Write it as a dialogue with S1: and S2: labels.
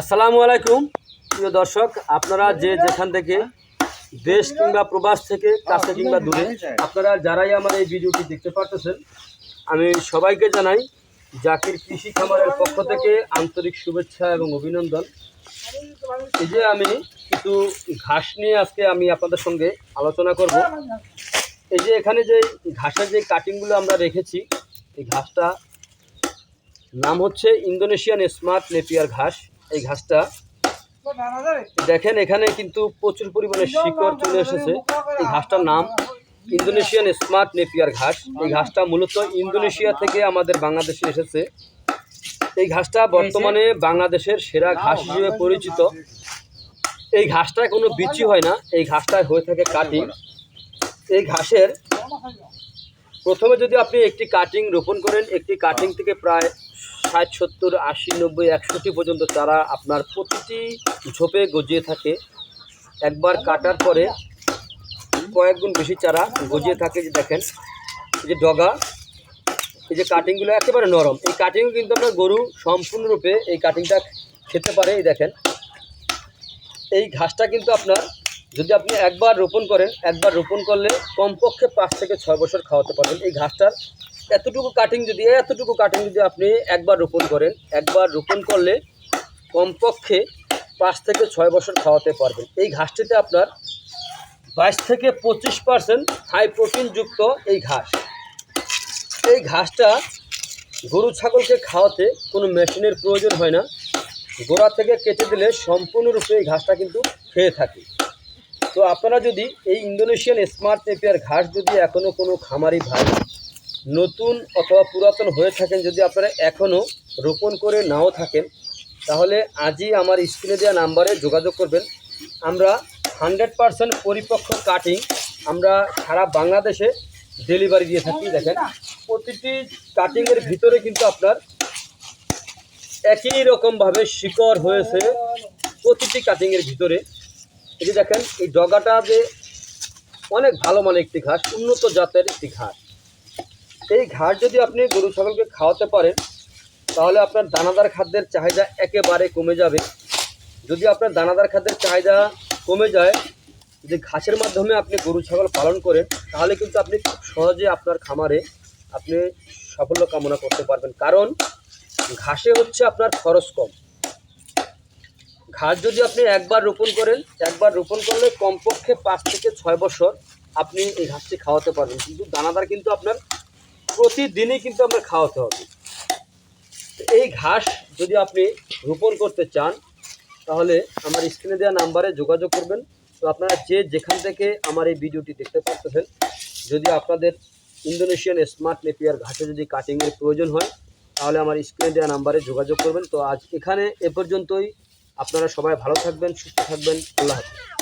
S1: আসসালামু আলাইকুম, প্রিয় দর্শক, আপনারা যে যেখান থেকে দেশ কিংবা প্রবাস থেকে, কাছে কিংবা দূরে, আপনারা যারাই আমার এই ভিডিওটি দেখতে পারতেছেন, আমি সবাইকে জানাই জাকির কৃষি খামারের পক্ষ থেকে আন্তরিক শুভেচ্ছা এবং অভিনন্দন। এই যে আমি কিছু ঘাস নিয়ে আজকে আমি আপনাদের সঙ্গে আলোচনা করব। এই যে এখানে যে ঘাসের যে কাটিংগুলো আমরা রেখেছি, এই ঘাসটা নাম হচ্ছে ইন্দোনেশিয়ান স্মার্ট নেপিয়ার ঘাস। এই ঘাসটা। দেখেন, এখানে কিন্তু প্রচুর পরিমাণে শিকড় চলে এসেছে। এই ঘাসটার নাম ইন্দোনেশিয়ান স্মার্ট নেপিয়ার ঘাস। এই ঘাসটা মূলত ইন্দোনেশিয়া থেকে আমাদের বাংলাদেশে এসেছে। এই ঘাসটা বর্তমানে বাংলাদেশের সেরা ঘাস হিসেবে পরিচিত। এই ঘাসটায় কোনো বিচি হয় না। এই ঘাসটায় হয়ে থাকে কাটিং। এই ঘাসের প্রথমে যদি আপনি একটি কাটিং রোপণ করেন, একটি কাটিং থেকে প্রায় ষাট, সত্তর, আশি, নব্বই একশোটি পর্যন্ত তারা আপনার প্রতিটি ঝোপে গজিয়ে থাকে। একবার কাটার পরে কয়েক গুণ বেশি চারা গজিয়ে থাকে, যে দেখেন, এই যে ডগা, এই যে কাটিংগুলো একেবারে নরম। এই কাটিং কিন্তু আপনার গরু সম্পূর্ণরূপে এই কাটিংটা খেতে পারে, এই দেখেন। এই ঘাসটা কিন্তু আপনার, যদি আপনি একবার রোপণ করেন, একবার রোপণ করলে কমপক্ষে পাঁচ থেকে ছয় বছর খাওয়াতে পারবেন। এই ঘাসটার এতটুকু কাটিং যদি, এতটুকু কাটিং যদি আপনি একবার রোপণ করেন, একবার রোপণ করলে কমপক্ষে পাঁচ থেকে ছয় বছর খাওয়াতে পারবেন। এই ঘাসটিতে আপনার বাইশ থেকে পঁচিশ পার্সেন্ট হাই প্রোটিনযুক্ত এই ঘাস। এই ঘাসটা গরু ছাগলকে খাওয়াতে কোনো মেশিনের প্রয়োজন হয় না। গোড়া থেকে কেটে দিলে সম্পূর্ণরূপে এই ঘাসটা কিন্তু খেয়ে থাকে। তো আপনারা যদি এই ইন্দোনেশিয়ান স্মার্ট নেপিয়ার ঘাস যদি এখনও কোনো খামারি ভাই নতুন অথবা পুরাতন হয়ে থাকেন, যদি আপনারা এখনও রোপণ করে নাও থাকেন, তাহলে আজই আমার স্ক্রিনে দেওয়া নাম্বারে যোগাযোগ করবেন। আমরা হান্ড্রেড পারসেন্ট পরিপক্ক কাটিং আমরা সারা বাংলাদেশে ডেলিভারি দিয়ে থাকি, দেখেন। প্রতিটি কাটিংয়ের ভিতরে কিন্তু আপনার একই রকমভাবে শিকড় হয়েছে প্রতিটি কাটিংয়ের ভিতরে। যে দেখেন, এই ডগাটা যে অনেক ভালো মানের একটি ঘাস, উন্নত জাতের একটি ঘাস। এই ঘাস যদি আপনি গরু ছাগলকে খাওয়াতে পারেন, তাহলে আপনার দানাদার খাদ্যের চাহিদা একেবারে কমে যাবে। যদি আপনার দানাদার খাদ্যের চাহিদা কমে যায়, যদি ঘাসের মাধ্যমে আপনি গরু ছাগল পালন করেন, তাহলে কিন্তু আপনি খুব সহজে আপনার খামারে আপনি সাফল্য কামনা করতে পারবেন। কারণ ঘাসে হচ্ছে আপনার খরচ কম। ঘাস যদি আপনি একবার রোপণ করেন, একবার রোপণ করলে কমপক্ষে পাঁচ থেকে ছয় বছর আপনি এই ঘাসটি খাওয়াতে পারবেন। কিন্তু দানাদার কিন্তু আপনার প্রতিদিনই কিন্তু আপনার খাওয়াতে হবে। এই ঘাস যদি আপনি রোপণ করতে চান, তাহলে আমার স্ক্রিনে দেওয়া নাম্বারে যোগাযোগ করবেন। তো আপনারা যে যেখান থেকে আমার এই ভিডিওটি দেখতে পাচ্ছেন যদি আপনাদের ইন্দোনেশিয়ান স্মার্ট নেপিয়ার ঘাসে যদি কাটিংয়ের প্রয়োজন হয়, তাহলে আমার স্ক্রিনে দেওয়া নাম্বারে যোগাযোগ করবেন। তো আজ এখানে এ পর্যন্তই। আপনারা সবাই ভালো থাকবেন, সুস্থ থাকবেন। আল্লাহ হাফিজ।